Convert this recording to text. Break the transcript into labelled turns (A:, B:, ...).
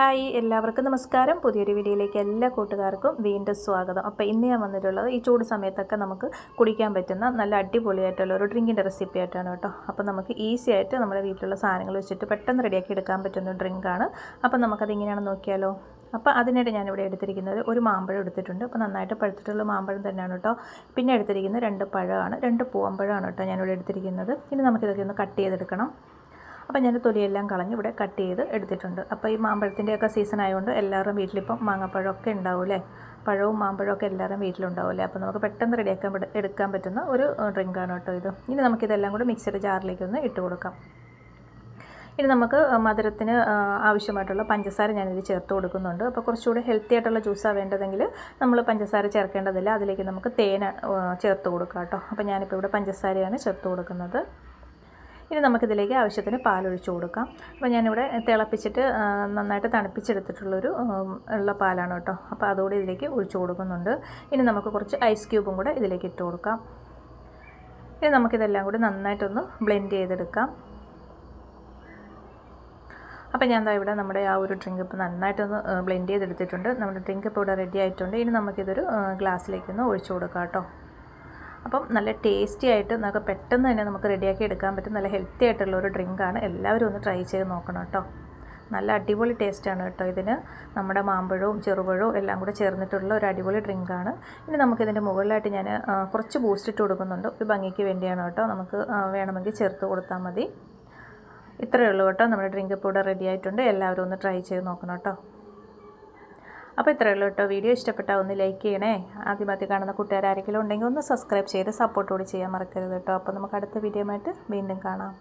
A: Hi എല്ലാവർക്കും നമസ്കാരം. പുതിയൊരു വീഡിയോയിലേക്ക് എല്ലാ കൂട്ടുകാർക്കും വീണ്ടും സ്വാഗതം. അപ്പോൾ ഇന്ന് ഞാൻ വന്നിട്ടുള്ളത് ഈ ചൂട് സമയത്തൊക്കെ നമുക്ക് കുടിക്കാൻ പറ്റുന്ന നല്ല അടിപൊളിയായിട്ടുള്ള ഒരു ഡ്രിങ്കിന്റെ റെസിപ്പി ആയിട്ടാണ് കേട്ടോ. അപ്പോൾ നമുക്ക് ഈസി ആയിട്ട് നമ്മുടെ വീട്ടിലുള്ള സാധനങ്ങൾ വെച്ചിട്ട് പെട്ടെന്ന് റെഡിയാക്കി എടുക്കാൻ പറ്റുന്ന ഡ്രിങ്കാണ്. അപ്പോൾ നമുക്കത് എങ്ങനെയാണ് നോക്കിയാലോ? അപ്പോൾ അതിനിടെ ഞാനിവിടെ എടുത്തിരിക്കുന്നത് ഒരു മാമ്പഴം എടുത്തിട്ടുണ്ട്. അപ്പോൾ നന്നായിട്ട് പഴുത്തിട്ടുള്ള മാമ്പഴം തന്നെയാണ് കേട്ടോ. പിന്നെ എടുത്തിരിക്കുന്നത് രണ്ട് പഴമാണ്. രണ്ട് പൂവമ്പഴമാണ് കേട്ടോ ഞാനിവിടെ എടുത്തിരിക്കുന്നത്. ഇനി നമുക്കിതൊക്കെ ഒന്ന് കട്ട് ചെയ്തെടുക്കണം. അപ്പോൾ ഞാൻ തൊലിയെല്ലാം കളഞ്ഞ് ഇവിടെ കട്ട് ചെയ്ത് എടുത്തിട്ടുണ്ട്. അപ്പോൾ ഈ മാമ്പഴത്തിന്റെയൊക്കെ സീസൺ ആയതുകൊണ്ട് എല്ലാവരും വീട്ടിലിപ്പം മാങ്ങാപ്പഴമൊക്കെ അല്ലേ പഴവും മാമ്പഴമൊക്കെ എല്ലാവരും വീട്ടിലുണ്ടാവും അല്ലേ അപ്പോൾ നമുക്ക് പെട്ടെന്ന് റെഡിയാക്കാൻ എടുക്കാൻ പറ്റുന്ന ഒരു ഡ്രിങ്കാണ് കേട്ടോ ഇത്. ഇനി നമുക്കിതെല്ലാം കൂടെ ജാറിലേക്ക് ഒന്ന് ഇട്ട് കൊടുക്കാം. ഇനി നമുക്ക് മധുരത്തിന് ആവശ്യമായിട്ടുള്ള പഞ്ചസാര ഞാനിത് ചേർത്ത് കൊടുക്കുന്നുണ്ട്. അപ്പോൾ കുറച്ചുകൂടി ഹെൽത്തി ആയിട്ടുള്ള ജ്യൂസാണ് വേണ്ടതെങ്കിൽ നമ്മൾ പഞ്ചസാര ചേർക്കേണ്ടതില്ല. അതിലേക്ക് നമുക്ക് തേൻ ചേർത്ത് കൊടുക്കാം കേട്ടോ. അപ്പോൾ ഞാനിപ്പോൾ ഇവിടെ പഞ്ചസാരയാണ് ചേർത്ത് കൊടുക്കുന്നത്. ഇനി നമുക്കിതിലേക്ക് ആവശ്യത്തിന് പാലൊഴിച്ച് കൊടുക്കാം. അപ്പോൾ ഞാനിവിടെ തിളപ്പിച്ചിട്ട് നന്നായിട്ട് തണുപ്പിച്ചെടുത്തിട്ടുള്ളൊരു ഉള്ള പാലാണ് കേട്ടോ. അപ്പോൾ അതുകൂടി ഇതിലേക്ക് ഒഴിച്ചു കൊടുക്കുന്നുണ്ട്. ഇനി നമുക്ക് കുറച്ച് ഐസ് ക്യൂബും കൂടെ ഇതിലേക്ക് ഇട്ട് കൊടുക്കാം. ഇനി നമുക്കിതെല്ലാം കൂടി നന്നായിട്ടൊന്ന് ബ്ലെൻഡ് ചെയ്തെടുക്കാം. അപ്പോൾ ഞാൻ എന്താ ഇവിടെ നമ്മുടെ ആ ഒരു ഡ്രിങ്ക് ഇപ്പോൾ നന്നായിട്ടൊന്ന് ബ്ലെൻഡ് ചെയ്തെടുത്തിട്ടുണ്ട്. നമ്മുടെ ഡ്രിങ്ക് ഇപ്പോൾ ഇവിടെ റെഡി ആയിട്ടുണ്ട്. ഇനി നമുക്കിതൊരു ഗ്ലാസ്സിലേക്കൊന്ന് ഒഴിച്ചു കൊടുക്കാം കേട്ടോ. അപ്പം നല്ല ടേസ്റ്റി ആയിട്ട് നമുക്ക് പെട്ടെന്ന് തന്നെ നമുക്ക് റെഡിയാക്കി എടുക്കാൻ പറ്റും. നല്ല ഹെൽത്തി ആയിട്ടുള്ള ഒരു ഡ്രിങ്കാണ് എല്ലാവരും ഒന്ന് ട്രൈ ചെയ്ത് നോക്കണം കേട്ടോ നല്ല അടിപൊളി ടേസ്റ്റാണ് കേട്ടോ ഇതിന്. നമ്മുടെ മാമ്പഴവും ചെറുപഴവും എല്ലാം കൂടെ ചേർന്നിട്ടുള്ള ഒരു അടിപൊളി ഡ്രിങ്കാണ് ഇനി നമുക്കിതിന്റെ മുകളിലായിട്ട് ഞാൻ കുറച്ച് ബൂസ്റ്റ് ഇട്ട് കൊടുക്കുന്നുണ്ട്. ഒരു ഭംഗിക്ക് വേണ്ടിയാണ് കേട്ടോ നമുക്ക് വേണമെങ്കിൽ ചേർത്ത് കൊടുത്താൽ മതി. ഇത്രയേ ഉള്ളൂ കേട്ടോ നമ്മുടെ ഡ്രിങ്ക് ഇപ്പോൾ ഇവിടെ റെഡി ആയിട്ടുണ്ട്. എല്ലാവരും ഒന്ന് ട്രൈ ചെയ്ത് നോക്കണം കേട്ടോ അപ്പോൾ ഇത്രയേ ഉള്ളൂ കേട്ടോ. വീഡിയോ ഇഷ്ടപ്പെട്ടാൽ ഒന്ന് ലൈക്ക് ചെയ്യണേ. ആദ്യമാദ്യം കാണുന്ന കൂട്ടുകാർ ഉണ്ടെങ്കിൽ ഒന്ന് സബ്സ്ക്രൈബ് ചെയ്ത് സപ്പോർട്ട് കൂടി ചെയ്യാൻ മറക്കരുത് കേട്ടോ. അപ്പോൾ നമുക്ക് അടുത്ത വീഡിയോ ആയിട്ട് വീണ്ടും കാണാം.